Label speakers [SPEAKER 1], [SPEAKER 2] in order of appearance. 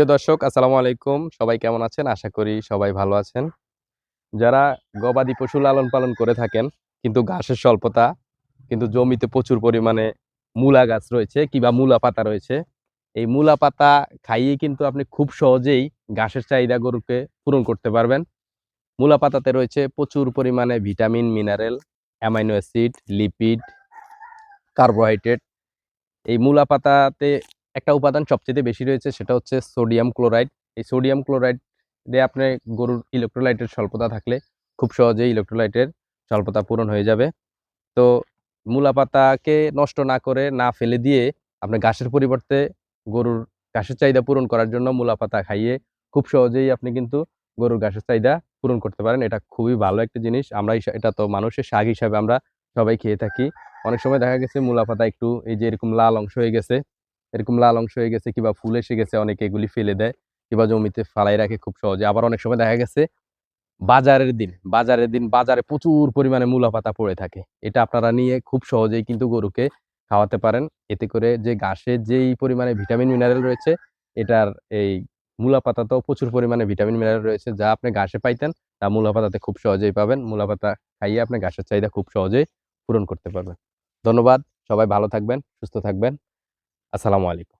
[SPEAKER 1] প্রিয় দর্শক, আসসালামু আলাইকুম। সবাই কেমন আছেন? আশা করি সবাই ভালো আছেন। যারা গবাদি পশু লালন পালন করে থাকেন, কিন্তু ঘাসের স্বল্পতা, কিন্তু জমিতে প্রচুর পরিমাণে মূলা গাছ রয়েছে কিংবা মূলা পাতা রয়েছে, এই মূলা পাতা খাইয়ে কিন্তু আপনি খুব সহজেই ঘাসের চাহিদা গরুকে পূরণ করতে পারবেন। মূলা পাতাতে রয়েছে প্রচুর পরিমাণে vitamin, mineral, amino acid, lipid, carbohydrate. এই মূলা পাতাতে একটা উপাদান সবচেয়ে বেশি রয়েছে সেটা হচ্ছে সোডিয়াম ক্লোরাইড। এই সোডিয়াম ক্লোরাইড দিয়ে আপনি গরুর ইলেকট্রোলাইটের স্বল্পতা থাকলে খুব সহজেই ইলেকট্রোলাইটের স্বল্পতা পূরণ হয়ে যাবে। তো মূলা পাতাকে নষ্ট না করে না ফেলে দিয়ে আপনি ঘাসের পরিবর্তে গরুর ঘাসের চাহিদা পূরণ করার জন্য মূলা পাতা খাইয়ে খুব সহজেই আপনি কিন্তু গরুর ঘাসের চাহিদা পূরণ করতে পারেন। এটা খুবই ভালো একটা জিনিস। আমরা এটা তো মানুষের শাক হিসাবে আমরা সবাই খেয়ে থাকি। অনেক সময় দেখা গেছে মূলা পাতা একটু এই যে এরকম লাল অংশ হয়ে গেছে। এরকম লাল অংশ হয়ে গেছে কিংবা ফুল এসে গেছে, অনেকে এগুলি ফেলে দেয় কিংবা জমিতে ফালাই রাখে খুব সহজে। আবার অনেক সময় দেখা গেছে, বাজারের দিন বাজারের দিন বাজারে প্রচুর পরিমাণে মূলা পাতা পড়ে থাকে। এটা আপনারা নিয়ে খুব সহজেই কিন্তু গরুকে খাওয়াতে পারেন। এতে করে যে ঘাসে যেই পরিমাণে ভিটামিন, মিনারেল রয়েছে, এটার এই মূলা পাতাতেও প্রচুর পরিমাণে ভিটামিন, মিনারেল রয়েছে। যা আপনি ঘাসে পাইতেন, তা মূলা পাতাতে খুব সহজেই পাবেন। মূলা পাতা খাইয়ে আপনি ঘাসের চাহিদা খুব সহজেই পূরণ করতে পারবেন। ধন্যবাদ, সবাই ভালো থাকবেন, সুস্থ থাকবেন। আসসালামু আলাইকুম।